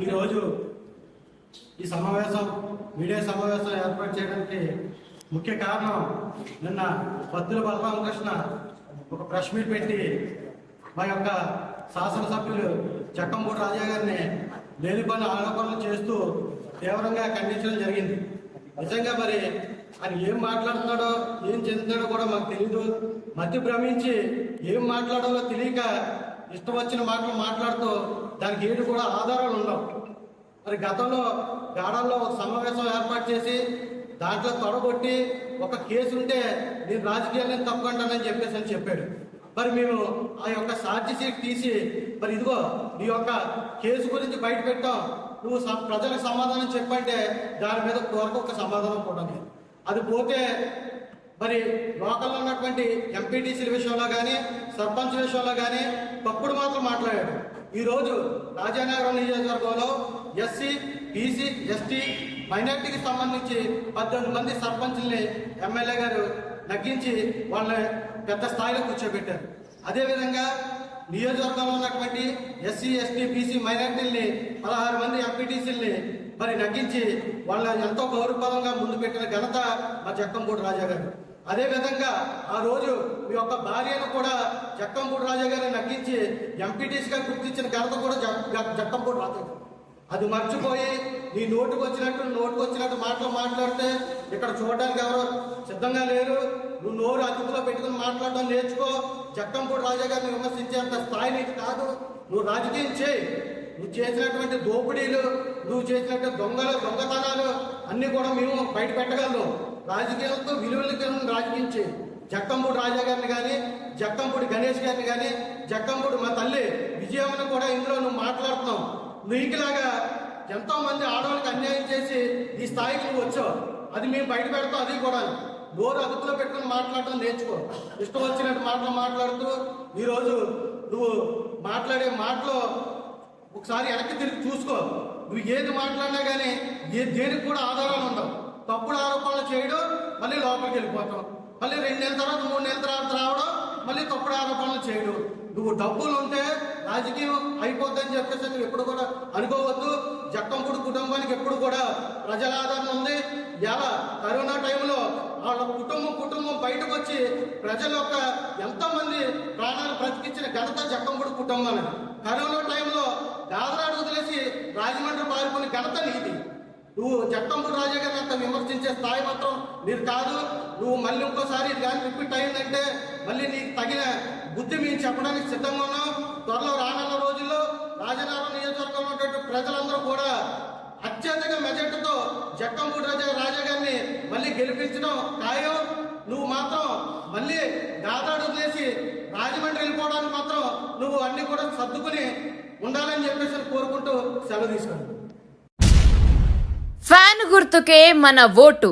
ఈరోజు ఈ సమావేశం మీడియా సమావేశం ఏర్పాటు చేయడానికి ముఖ్య కారణం నిన్న పత్తుల బలరామకృష్ణ ఒక ప్రెస్ మీట్ పెట్టి మా యొక్క శాసనసభ్యులు చక్కంపూడి రాజా గారిని లేని పని ఆరోపణలు చేస్తూ తీవ్రంగా ఖండించడం జరిగింది. నిజంగా మరి ఆయన ఏం మాట్లాడుతున్నాడో ఏం చెందుతాడో కూడా మాకు తెలియదు మతి భ్రమించి ఏం మాట్లాడాలో తెలియక ఇష్టం వచ్చిన మాటలు మాట్లాడుతూ దానికి ఏడు కూడా ఆధారాలు ఉండవు. మరి గతంలో గాడల్లో ఒక సమావేశం ఏర్పాటు చేసి దాంట్లో తొడగొట్టి ఒక కేసు ఉంటే నేను రాజకీయాలను తప్పుకుంటానని చెప్పేసి అని చెప్పాడు. మరి మేము ఆ యొక్క సాక్షి షీట్ తీసి మరి ఇదిగో నీ యొక్క కేసు గురించి బయట పెట్టాం. నువ్వు స- ప్రజలకు సమాధానం చెప్పంటే దాని మీద కోరక ఒక సమాధానం కూడా లేదు. అది పోతే మరి లోకల్లో ఉన్నటువంటి ఎంపీటీసీల విషయంలో కానీ సర్పంచ్ విషయంలో కానీ తప్పుడు మాత్రం మాట్లాడాడు. ఈరోజు రాజానగరం నియోజకవర్గంలో ఎస్సీ బీసీ ఎస్టీ మైనార్టీకి సంబంధించి పద్దెనిమిది మంది సర్పంచ్ల్ని ఎమ్మెల్యే గారు నగ్గించి వాళ్ళని పెద్ద స్థాయిలో కూర్చోబెట్టారు. అదేవిధంగా నియోజకవర్గంలో ఉన్నటువంటి ఎస్సీ ఎస్టీ బీసీ మైనార్టీల్ని పదహారు మంది ఎంపీటీసీల్ని మరి నగ్గించి వాళ్ళ ఎంతో గౌరవపరంగా ముందు పెట్టిన ఘనత మా జక్కంపూడి రాజా గారు. అదే విధంగా ఆ రోజు మీ యొక్క భార్యను కూడా జక్కంపూడి రాజా గారిని నగ్గించి ఎంపీటీసీగా గుర్తించిన ఘనత కూడా జక్- జక్- జక్కంపూడి రాజా గారు. అది మర్చిపోయి నీ నోటుకు వచ్చినట్టు నోటుకు వచ్చినట్టు మాటలు మాట్లాడితే ఇక్కడ చూడడానికి ఎవరు సిద్ధంగా లేరు. నువ్వు నోరు అదుపులో పెట్టుకుని మాట్లాడడం నేర్చుకో. చట్టంపూడి రాజా గారిని విమర్శించేంత స్థాయి నీకు కాదు. నువ్వు రాజకీయం చేయి. నువ్వు చేసినటువంటి దోపిడీలు నువ్వు చేసినట్టు దొంగలు దొంగతనాలు అన్ని కూడా మేము బయట పెట్టగలం రాజకీయాలతో విలువలకి రాజకీయం చేయి. జక్కంపూడి రాజా గారిని కానీ జక్కంపూడి గణేష్ గారిని కానీ జక్కంపూడి మా తల్లి విజయమ్మను కూడా ఇందులో నువ్వు మాట్లాడుతున్నావు. నీకులాగా ఎంతో మంది ఆడవాళ్ళకి అన్యాయం చేసి ఈ స్థాయికి నువ్వు వచ్చావు. అది మేము బయట పెడతాం అది కూడా. నోరు అదుపులో పెట్టుకుని మాట్లాడటం నేర్చుకో. ఇష్టం వచ్చినట్టు మాటలు మాట్లాడుతూ ఈరోజు నువ్వు మాట్లాడే మాటలో ఒకసారి వెనక్కి తిరిగి చూసుకో. నువ్వు ఏది మాట్లాడినా కానీ ఏ దేనికి కూడా ఆధారాలు ఉండవు. తప్పుడు ఆరోపణలు చేయడం మళ్ళీ లోపలికి వెళ్ళిపోతాం. మళ్ళీ రెండు నెలల తర్వాత మూడు నెలల తర్వాత రావడం మళ్ళీ తప్పుడు ఆరోపణలు చేయడం. నువ్వు డబ్బులు ఉంటే రాజకీయం అయిపోద్దని చెప్పేసి నువ్వు ఎప్పుడు కూడా అనుకోవద్దు. జక్కంపూడి కుటుంబానికి ఎప్పుడు కూడా ప్రజల ఆదరణ ఉంది. ఎలా కరోనా టైంలో వాళ్ళ కుటుంబం కుటుంబం బయటకు వచ్చి ప్రజల యొక్క ఎంతోమంది ప్రాణాలు బ్రతికించిన ఘనత జక్కంపూడి కుటుంబానికి కరోనా టైంలో గాదరాడు వదిలేసి రాజమండ్రి పారిపోయిన ఘనత నీది. నువ్వు జక్కంపూడి రాజా గారిని అంత విమర్శించే స్థాయి మాత్రం మీరు కాదు. నువ్వు మళ్ళీ ఇంకోసారి కానీ రిపీట్ అయిందంటే మళ్ళీ నీకు తగిన బుద్ధి మేము చెప్పడానికి సిద్ధంగా ఉన్నాం త్వరలో రానున్న రోజుల్లో రాజనగరం నియోజకవర్గంలో ఉన్నటువంటి ప్రజలందరూ కూడా అత్యధిక చెక్కంపూడి రాజా రాజా గారిని మళ్ళీ గెలిపించడం ఖాయం. నువ్వు మాత్రం మళ్ళీ గాదాడు వదిలేసి రాజమండ్రి వెళ్ళిపోవడానికి మాత్రం నువ్వు అన్ని కూడా సర్దుకుని ఉండాలని చెప్పేసి కోరుకుంటూ సెలవు తీసుకున్నాను. ఫ్యాన్ గుర్తుకే మన ఓటు.